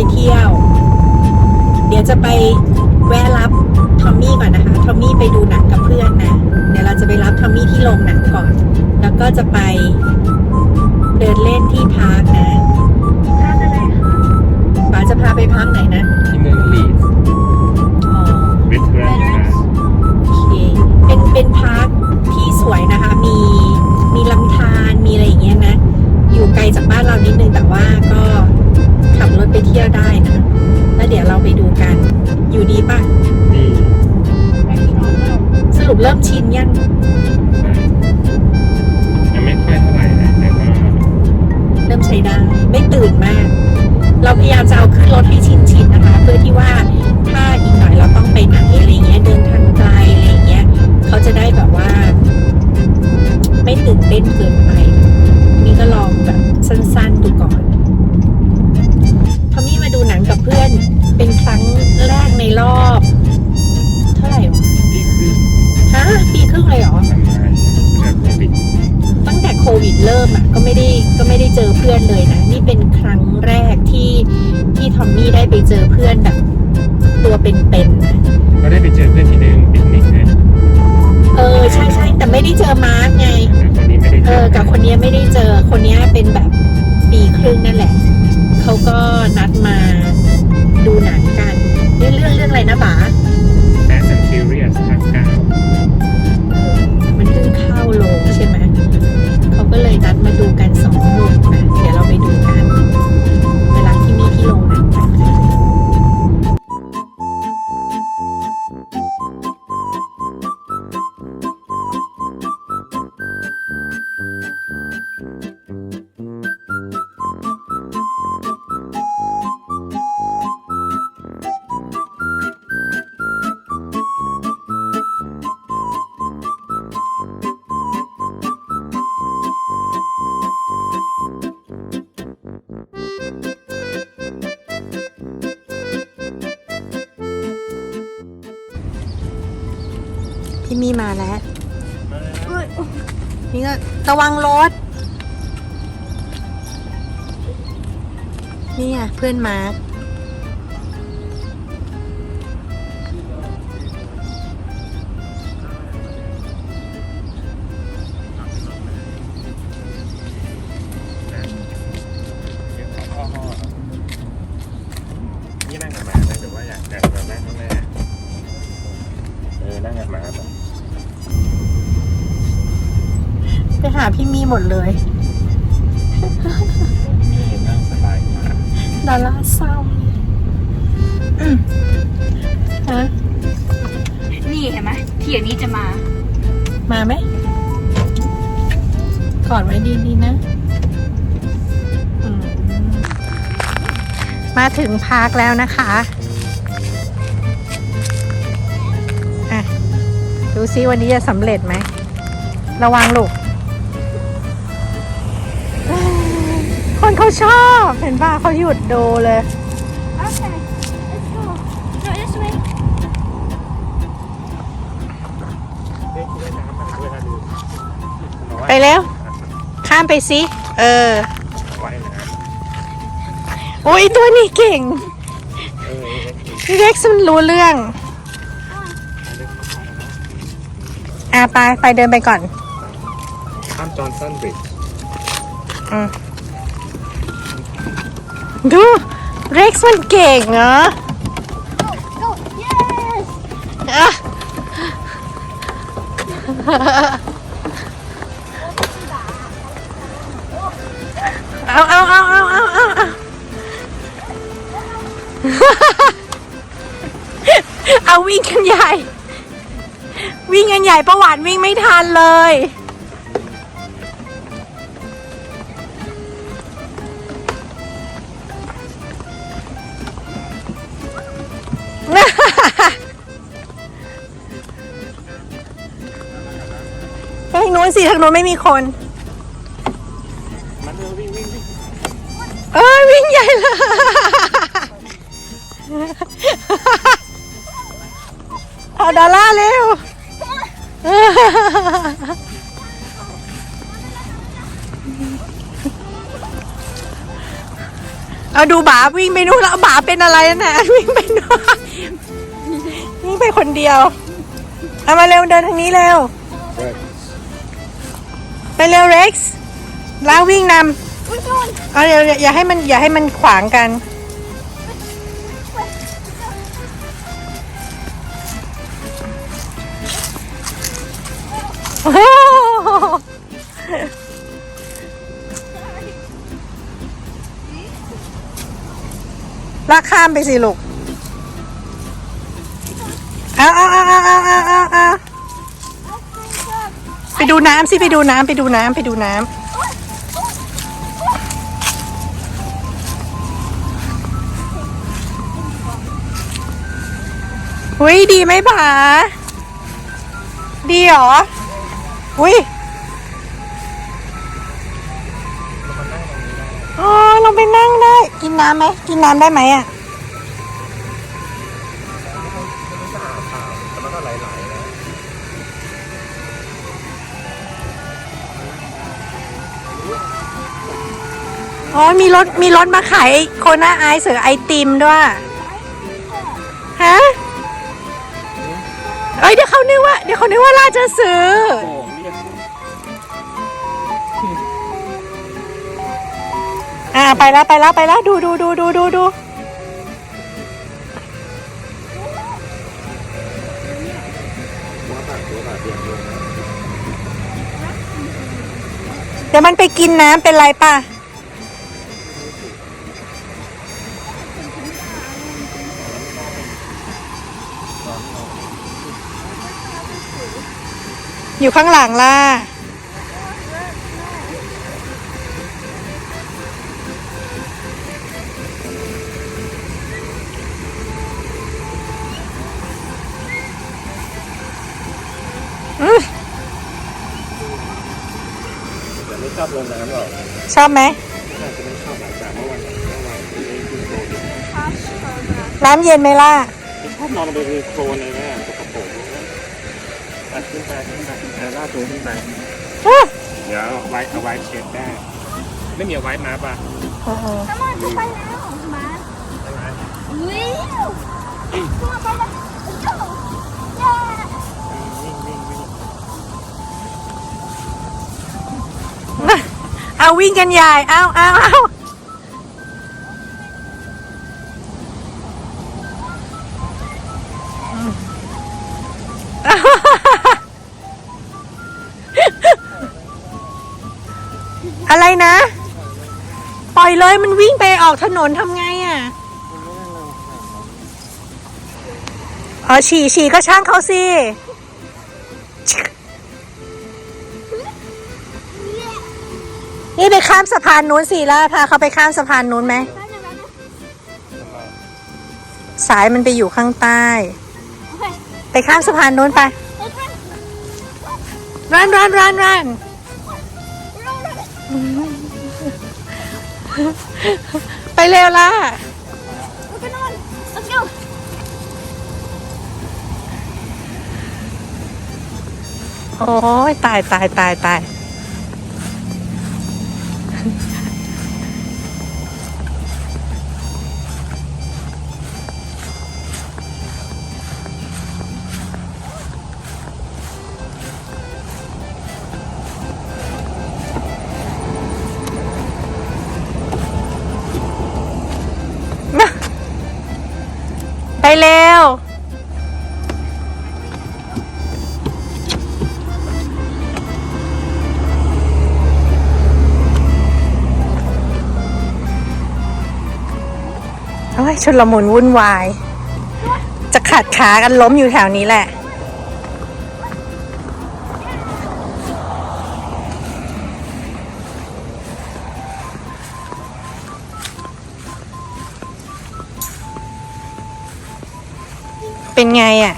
ไปเที่ยว เดี๋ยวจะไปแวะรับทอมมี่ก่อนนะคะทอมมี่ไปดูหนังกับเพื่อนนะเดี๋ยวเราจะไปรับทอมมี่ที่โรงหนังก่อน แล้วก็จะไปเดินเล่นที่พาร์คนะทานอะไรคะป๋าจะพาไปพาร์คไหนนะที่เมืองลีดส์อ๋อวิทเทอร์นะโอเคเป็นเป็นพาร์คที่สวยนะคะ มีมีลำธารมีอะไรอย่างเงี้ยนะ อยู่ไกลจากบ้านเรานิดนึงแต่ว่าก็ขับ รถไปเที่ยวได้นะแล้วเดี๋ยวเราไปดูกัน อยู่ดีป่ะ ดีสรุปเริ่มชินยังยังไม่ค่อยเท่าไหร่นะแต่ก็เริ่มใช้ได้ ไม่ตื่นมาก เราพยายามจะเอาขึ้นรถให้ชินชินๆนะคะ เพื่อที่ว่าถ้าอีกหน่อยเราต้องไปไหนอะไรเงี้ยเดินทางไกลอะไรเงี้ยเขาจะได้แบบว่า ไม่ตื่นเต้นเกินไป นี่ก็ลองแบบสั้นๆดูก่อน วิดเริ่มอะก็ไม่ได้ก็ไม่ได้เจอเพื่อนเลยนะ นี่เป็นครั้งแรกที่ที่ทอมมี่ได้ไปเจอเพื่อนแบบตัวเป็นๆนะก็ได้ไปเจอเพื่อนที่หนึ่งปิกนิกเนี่ยเออใช่ใช่แต่ไม่ได้เจอมาร์กไงแต่คนนี้ไม่ได้เอเจออกับคนเนี้ยไม่ได้เจอ คนเนี้ยเป็นแบบปีครึ่งนั่นแหละ เขาก็นัดมาดูหนังกันเรื่องเรื่องเรื่องอะไรนะป๋าแฟชั่นคิวเรียสภาคเก้า พี่มีมาแล้วนี่ก็ระวังรถ นี่อะเพื่อนมาร์ค เลยนี่นั่งสบายกว่าดาราเศร้าอืมฮะนี่เห็นไหมที่อย่างนี้จะมา มาไหมกอดไว้ดีๆนะอืมมาถึงพาร์คแล้วนะคะอะดูซิวันนี้จะสำเร็จไหม ระวังลูก เขาชอบ เห็นป่ะเขาหยุดดูเลย Okay let's go no this way เฮ้ยเล่นน้ำมาเวลาดูน้อยไปแล้ว ข้ามไปสิ เออไว้นะโอ้ยตัวนี้เก่งเออพี่เล็กซ์มันรู้เรื่อง อะไป ไปเดินไปก่อน ข้ามจอห์นสันบริดจ์อืม ดูเร็กซ์มันเก่งนะอะเอาเอาเอาเอาเอาเอาเอาวิ่งกันใหญ่ วิ่งกันใหญ่ประววานวิ่งไม่ทันเลย ทางนู้นสิทางนู้นไม่มีคน มันเร็ววิ่งวิ่งวิ่งเอ้ยวิ่งใหญ่เลยเอาดอลลาเร็วเอาดูบาวิ่งไปนู่นแล้วบาเป็นอะไรนะวิ่งไปนู่นวิ่งไปคนเดียว เอามาเร็วเดินทางนี้เร็ว ไปเร็วเร็กซ์ล้าวิ่งนำเอาเดี๋ยวอย่าให้มันอย่าให้มันขวางกันโอ้โหลากข้ามไปสิลูก ดูน้ำสิไปดูน้ำไปดูน้ำไปดูน้ำหุยดีไหมผาดีเหรอหุยอ๋อลงไปนั่งได้ กินน้ำไหมกินน้ำได้ไหมอะ อ๋อมีรถมีรถมาขายโคนาไอซ์หรือไอติมด้วยฮะเอ้ยเดี๋ยวเขานึกว่าเดี๋ยวเขานึกว่าล่าจะซื้ออ้เรียกอ่าไปแล้วไปแล้วไปแล้วดูดูดูดูดูดูเดี๋ยวมันไปกินน้ำเป็นไรป่ะ อยู่ข้างหลังล่ะอืมแต่ไม่ชอบลงน้ำหรอกชอบไหม น่าจะไม่ชอบหลังจากเมื่อวันเมื่อวานที่ได้กินโคลนน้ำเย็นไหมล่ะ ไม่ชอบนอนลงไปในโคลนเลยนะสกปรก ขึ้นไปขึ้นไปอะลาตัวขึ้นไปเดี๋ยวเอาไว้เอาไว้เช็ดได้ ไม่มีเอาไว้มาป่ะเออ Come on, จะไปแล้วมาเอาไว้วิวตัวไปแล้ว Let's go เย้วิ่งวิ่งวิ่งเอาวิ่งกันใหญ่ เอาเอาเอา อะไรนะ ปล่อยเลยมันวิ่งไปออกถนนทำไงอะอ๋อฉี่ฉี่ก็ช่างเขาสินี่ไปข้ามสะพานนู้นสิล่าพาเขาไปข้ามสะพานนู้นไหมสายมันไปอยู่ข้างใต้ ไปข้ามสะพานนู้นไปรันรันรันรัน ไปเร็วล่ะ Let's go โอ้ยตายตายตายตาย เร็วโอ้ยชนละมุนวุ่นวาย จะขัดขากันล้มอยู่แถวนี้แหละ เป็นไงอะ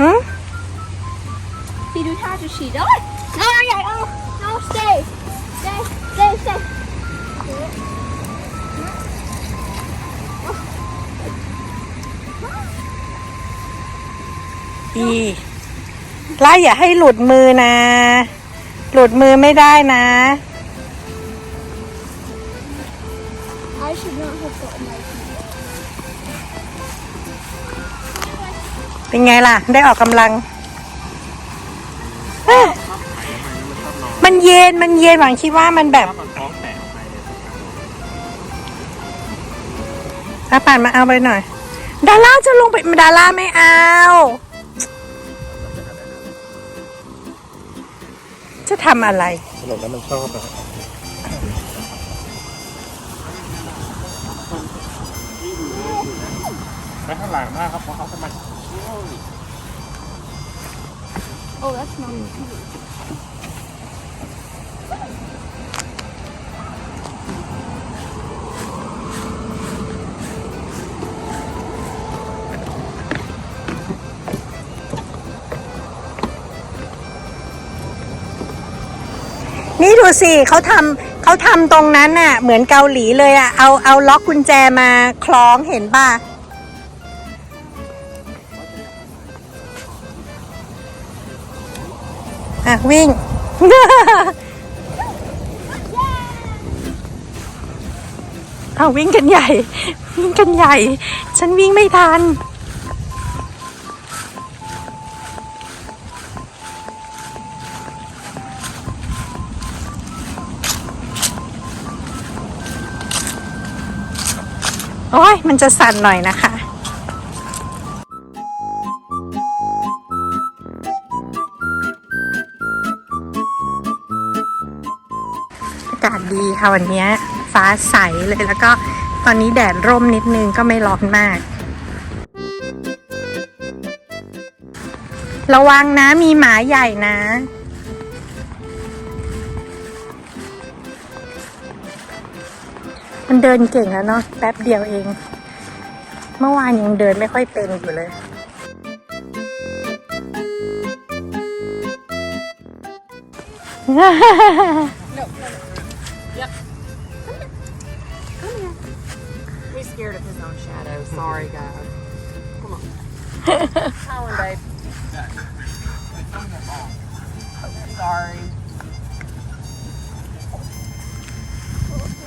หืมพี่ดูท่าจะฉีดด้วย no no ใหญ่เอา no stay stay stay stay อีล่าอย่าให้หลุดมือนะ หลุดมือไม่ได้นะ เป็นไงล่ะ ได้ออกกำลังเอ้ยมันเย็นมันเย็นหวังคิดว่ามันแบบถ้ามันท้องแตกออกไปเนี่ยอาป่านมาเอาไปหน่อย ดาร่าจะลงไปดาร่าไม่เอา จะทำอะไรสรุปแล้วมันชอบอะไม่เท่าไหร่มากครับเพราะเขาจะมา Oh, that's not me. นี่ดูสิเขาทำเขาทำตรงนั้นน่ะ เหมือนเกาหลีเลยอะ เอาเอาล็อกกุญแจมาคล้องเห็นป่ะ อะ วิ่ง เอาวิ่งกันใหญ่ วิ่งกันใหญ่ ฉันวิ่งไม่ทัน โอ้ยมันจะสั่นหน่อยนะคะ ค่ะวันนี้ฟ้าใสเลยแล้วก็ตอนนี้แดดร่มนิดนึงก็ไม่ร้อนมาก ระวังนะมีหมาใหญ่นะ มันเดินเก่งแล้วเนาะแป๊บเดียวเอง เมื่อวานยังเดินไม่ค่อยเป็นอยู่เลย He's scared of his own shadow. Sorry, guys. Come on. Colin, babe. Sorry.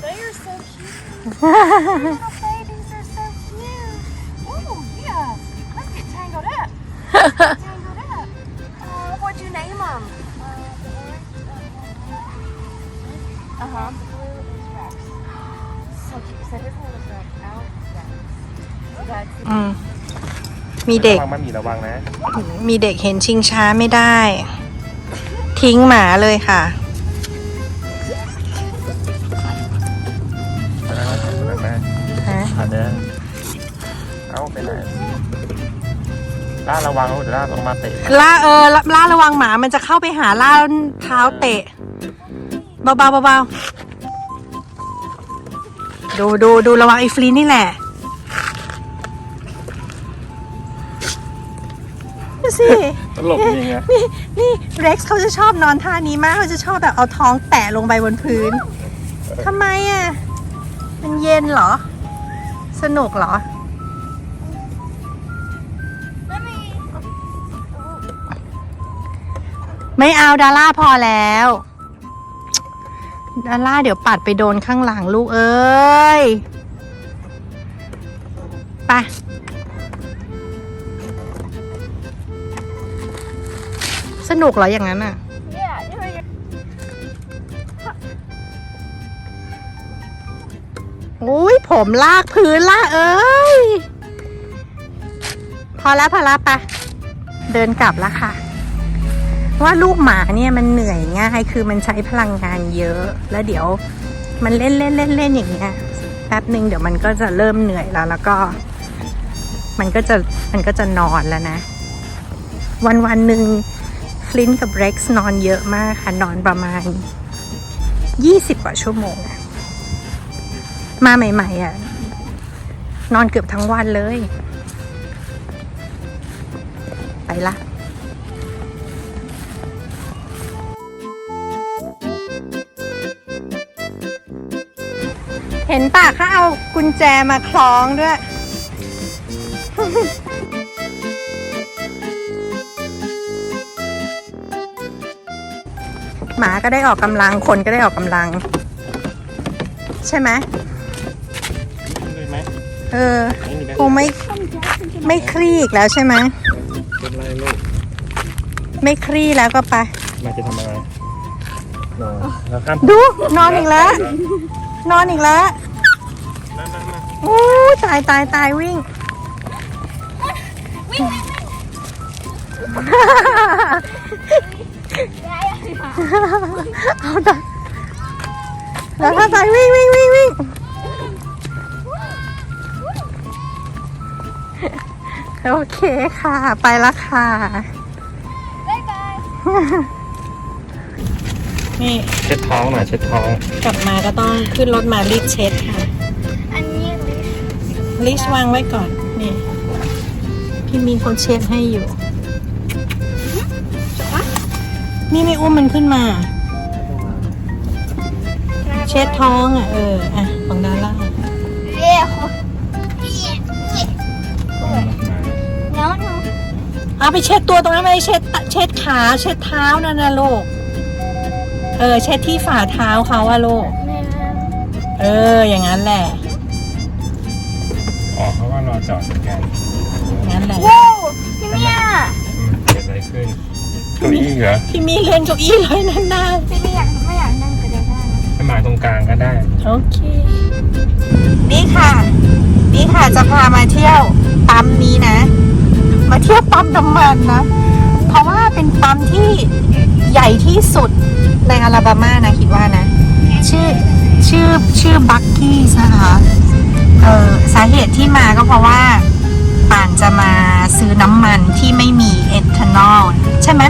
They are so cute. Little babies are so cute. Oh, yeah. Let's get tangled up. Let's get tangled up. Oh, what'd you name him? Uh, the orange, uh, Uh huh. อืมมีเด็ก ระวังมันหมีระวังนะ มีเด็กเห็นชิงช้าไม่ได้ ทิ้งหมาเลยค่ะอันนั้นอันนั้นแม่ฮะอันนี้เอาไปไหนล่าระวังเดี๋ยวล่าลงมาเตะล่าเออล่าล่าระวังหมามันจะเข้าไปหาล่าแล้วเท้าเตะ เบาๆเบาๆ ดูดูดูระวังไอ้ฟลีนนี่แหละดูสิ ตลกจริงไงนี่นี่เร็กซ์เขาจะชอบนอนท่านี้มากเขาจะชอบแบบเอาท้องแตะลงไปบนพื้นทำไมอะ มันเย็นเหรอ สนุกเหรอ Let me. ไม่เอาดาร่าพอแล้ว ดาร่าเดี๋ยวปัดไปโดนข้างหลังลูกเอ้ยไปสนุกเหรออย่างนั้นอะ Yeah, here you อุ้ยผมลากพื้นลากเอ้ย พอแล้วพอแล้วไปะเดินกลับแล้วค่ะ ว่าลูกหมาเนี่ยมันเหนื่อยง่ายคือมันใช้พลังงานเยอะ แล้วเดี๋ยวมันเล่นเล่นเล่นเล่นอย่างเงี้ยแป๊บหนึ่งเดี๋ยวมันก็จะเริ่มเหนื่อยแล้ว แล้วก็ มันก็จะมันก็จะนอนแล้วนะ วันวันหนึ่งฟลินต์กับเร็กซ์นอนเยอะมากค่ะนอนประมาณยี่สิบกว่าชั่วโมง มาใหม่ ๆอะ นอนเกือบทั้งวันเลย ไปละ เห็นป่ะเขาเอากุญแจมาคล้องด้วย หมาก็ได้ออกกำลังคนก็ได้ออกกำลัง ใช่ไหมเลยไหมเออไม่มีได้คงไม่ไม่คลี่อีกแล้วใช่ไหมเป็นไรลูกไม่คลี่แล้วก็ไปมาจะทำอะไรนอนแล้วข้ามดูนอนอีกแล้ว นอนอีกแล้วมามามาโอ้ยตายตายตายวิ่ง เอาตายแล้วถ้าตายวิ่งวิ่งวิ่งวิ่งโอเคค่ะ ไปละค่ะ Bye bye. นี่เช็ดท้องหน่อยเช็ดท้อง กลับมาก็ต้องขึ้นรถมารีบเช็ดค่ะ อันนี้ลิชลิชวางไว้ก่อน นี่ พี่มีคนเช็ดให้อยู่ นี่ไม่อุ้มมันขึ้นมา เช็ดท้องอะ เออ อะ ของดาร่าเย้น้องหนูเอาไปเช็ดตัวตรงนั้นไม่ได้เช็ดตะเช็ดขา เช็ดเท้านั่นนะลูกเออ เช็ดที่ฝ่าเท้าเขาอะลูก เออ อย่างนั้นแหละ อ๋อเพราะว่ารอจอดเหมือนกันอย่างนั้นแหละ ว้าวพี่เมียอืมเกิดอะไรขึ้นเก้าอี้เหรอพี่มีเล่นเก้าอี้เลยนานพี่เมียไม่อยากนั่งก็ได้นะให้มาตรงกลางก็ได้ๆโอเค นี่ค่ะ นี่ค่ะจะพามาเที่ยวปั๊มนี้นะ มาเที่ยวปั๊มน้ำมันนะ เพราะว่าเป็นปั๊มที่ใหญ่ที่สุด ในอลาบามานะคิดว่านะ ชื่อชื่อชื่อบักกี้นะคะเออสาเหตุที่มาก็เพราะว่าป่านจะมาซื้อน้ำมันที่ไม่มีเอทานอลใช่ไหม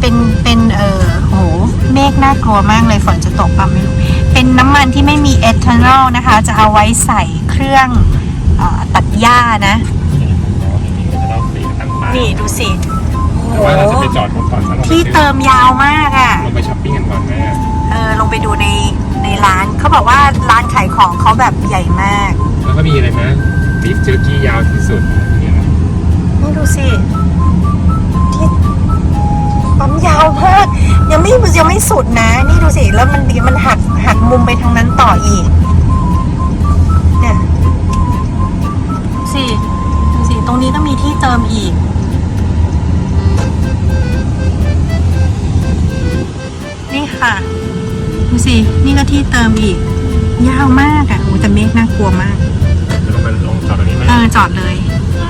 เป็นเป็นเออโหเมฆน่ากลัวมากเลยฝนจะตกปั๊มไม่รู้เป็นน้ำมันที่ไม่มีเอทานอลนะคะ จะเอาไว้ใส่เครื่องเออตัดหญ้านะก็จะต้องสีตั้งป้ายนี่ดูสิโอ้แต่โห ว่าเราจะไปจอดก่อนแล้วเราไปที่ซื้อเติมยาวมากอะ่ะ เราไปช้อปปิ้งกันก่อนไหมอะเออลงไปดูในในร้านเขาบอกว่าร้านขายของเขาแบบใหญ่มากแล้วก็มีอะไรนะบีฟเจอร์กี้ยาวที่สุดเนี่ยนะนี่ดูสิที่ปั๊มยาวมากยังไม่ยังไม่สุดนะ นี่ดูสิแล้วมันมันหักหักมุมไปทางนั้นต่ออีกเนี่ยดูสิดูสิตรงนี้ก็มีที่เติมอีก สิ นี่ก็ที่เติมอีก ยาวมากอะ่ะโอ้แต่เมฆน่ากลัวมากจะลงไปลงจอดตรงนี้ไหมเออจอดเลย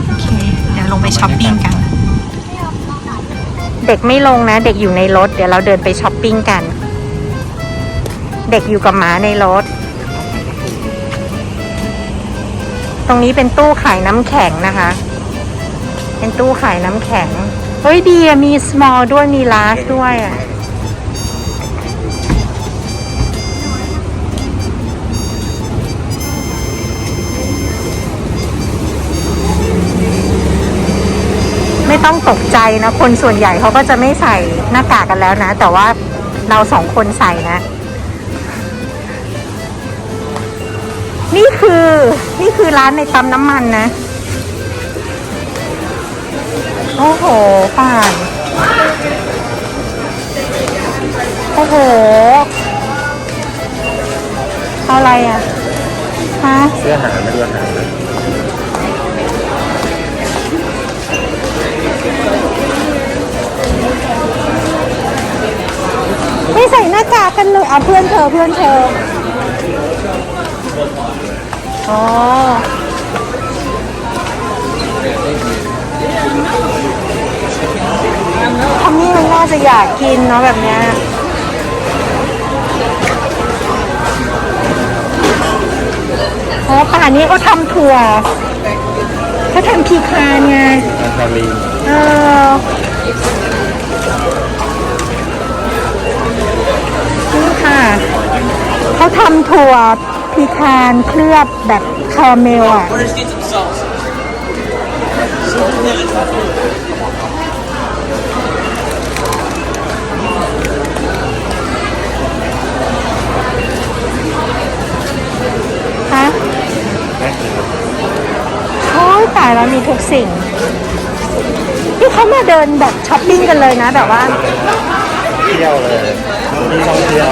โอเค เดี๋ยวลงไปช้อปปิ้งกัน เด็กไม่ลงนะ เด็กอยู่ในรถ เดี๋ยวเราเดินไปช้อปปิ้งกัน เด็กอยู่กับหมาในรถ ตรงนี้เป็นตู้ขายน้ำแข็งนะคะ เป็นตู้ขายน้ำแข็ง เฮ้ยดีอะมี small ด้วยมี large ด้วยอะ ต้องตกใจนะ คนส่วนใหญ่เขาก็จะไม่ใส่หน้ากากกันแล้วนะ แต่ว่าเราสองคนใส่นะ นี่คือนี่คือร้านในปั๊มน้ำมันนะ โอ้โหป่านโอ้โหเอาอะไรอะฮะเสื้อหาไม่ดูอหา ใส่หน้ากากกันเลยอะเพื่อนเธอเพื่อนเธออ๋อทำนี่มันน่าจะอยากกินเนาะแบบเนี้ยอ๋อป่านนี้เขาทำถั่วเขาทำพีคานไงอาคาลีเออ เขาทำถั่วพีคานเคลือบแบบคาราเมลอะ ฮะโอ้ยตายแล้วมีทุกสิ่ง นี่เขามาเดินแบบช้อปปิ้งกันเลยนะ แบบว่า เที่ยวเลยที่ท่องเที่ยว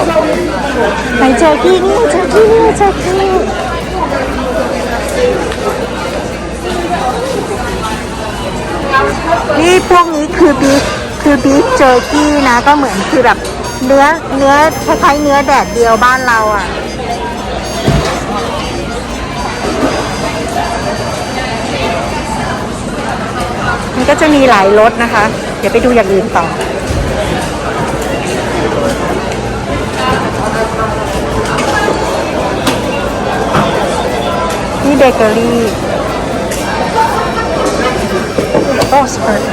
ไหนเจอกี้นี่เจอกี้นี่เจอกี้นี่พวกนี้คือบีฟคือบีฟเจอร์กี้นะ ก็เหมือนคือแบบเนื้อเนื้อคล้ายๆเนื้อแดดเดียวบ้านเราอะมันก็จะมีหลายรสนะคะ เดี๋ยวไปดูอย่างอื่นต่อ เบเกอรี่โอ้สเปิร์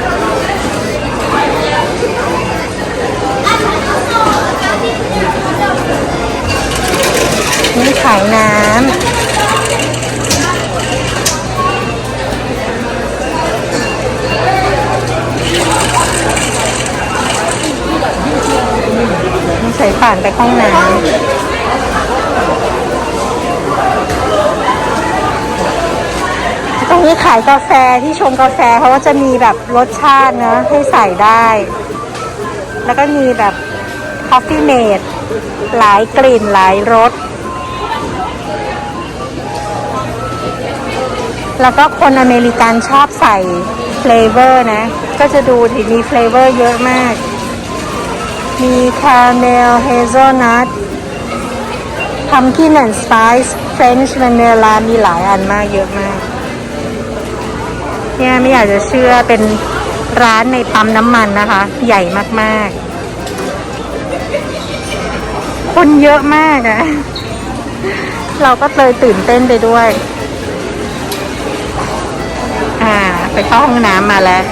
นี่ขายน้ำนี่ใส่ผ่านไปห้องน้ำ รงนี้ขายกาแฟที่ชงกาแฟเขาก็จะมีแบบรสชาตินะให้ใส่ได้ แล้วก็มีแบบ Coffee Mate หลายกลิ่นหลายรส แล้วก็คนอเมริกันชอบใส่เฟลเวอร์นะ ก็จะดูที่มีเฟลเวอร์เยอะมาก มีคาราเมลเฮเซลนัท pumpkin and spice French vanilla มีหลายอันมากเยอะมาก เนี่ยไม่อยากจะเชื่อเป็นร้านในปั๊มน้ำมันนะคะ ใหญ่มากๆ คนเยอะมากอะเราก็เลยตื่นเต้นไปด้วย อ่า ไปเข้าห้องน้ำมาแล้ว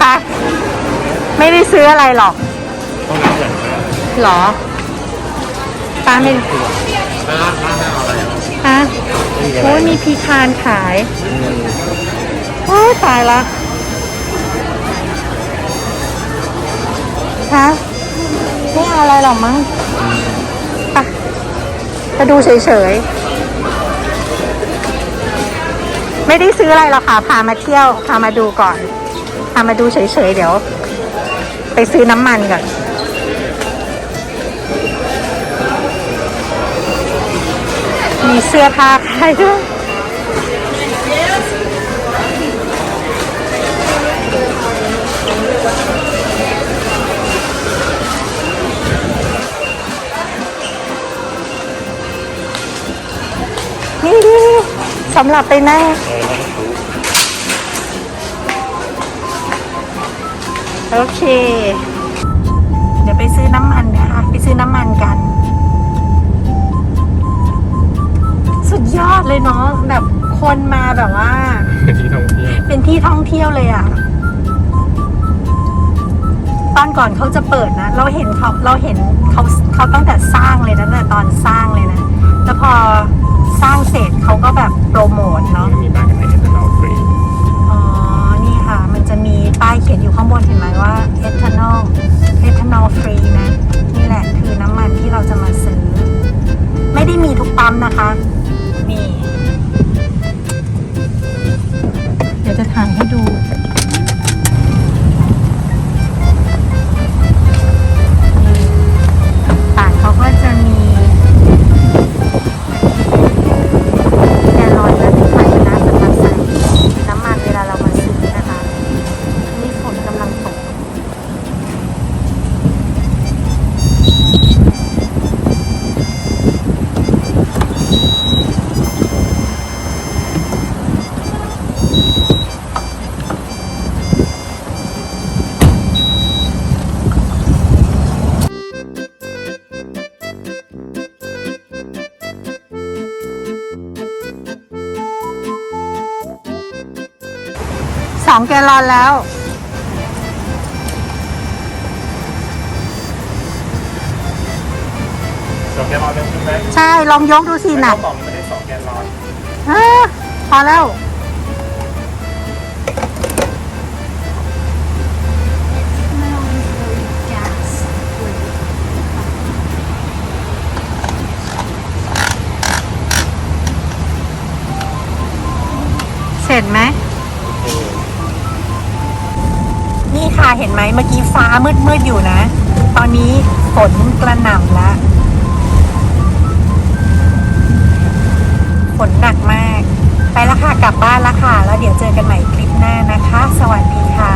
ค่ะไม่ได้ซื้ออะไรหรอกห้องน้ำอย่างไรหรอป้าไม่ร้านร้าน ไม่มีอะไรโอ้ยมีพีคานขายโอ้ยตายละฮะไม่เอาอะไรหรอกมั้งไปไปดูเฉยๆ ไม่ได้ซื้ออะไรหรอกค่ะ พามาเที่ยว พามาดูก่อน พามาดูเฉยๆ เดี๋ยว ไปซื้อน้ำมันก่อน มีเสื้อผ้าขายด้วยนี่นี่นี่สำหรับไปนั่โอเค เดี๋ยวไปซื้อน้ำมันนะคะ ไปซื้อน้ำมันกัน ยอดเลยเนาะแบบคนมาแบบว่าที่ท่องเที่ยวเป็นที่ท่องเที่ยวเลยอะ่ะตอนก่อนเขาจะเปิดนะ เราเห็นเขาเราเห็นเขาเขาตั้งแต่สร้างเลยนะตั้งแต่ตอนสร้างเลยนะแล้วพอสร้างเสร็จเขาก็แบบโปรโมทเนาะมีบ้านกันไหนเอทานอลฟรีอ๋อ นี่ค่ะ มันจะมีป้ายเขียนอยู่ข้างบนเห็นไหมว่า ethanol ethanol free นะ นี่แหละคือน้ำมันที่เราจะมาซื้อ ไม่ได้มีทุกปั๊มนะคะ จะถ่ายให้ดู กลลอนแล้ว สองแกลลอนเป็นใช่ไหมใช่ลองยกดูสิหนักกล่องไม่ได้สองแกลลอนอ่าพอแล้ว เสร็จไหม ค่ะค่ะเห็นไหมเมื่อกี้ฟ้ามืดมืดๆอยู่นะ ตอนนี้ฝนกระหน่ำแล้วฝนหนักมาก ไปแล้วค่ะกลับบ้านแล้วค่ะ แล้วเดี๋ยวเจอกันใหม่คลิปหน้านะคะ สวัสดีค่ะ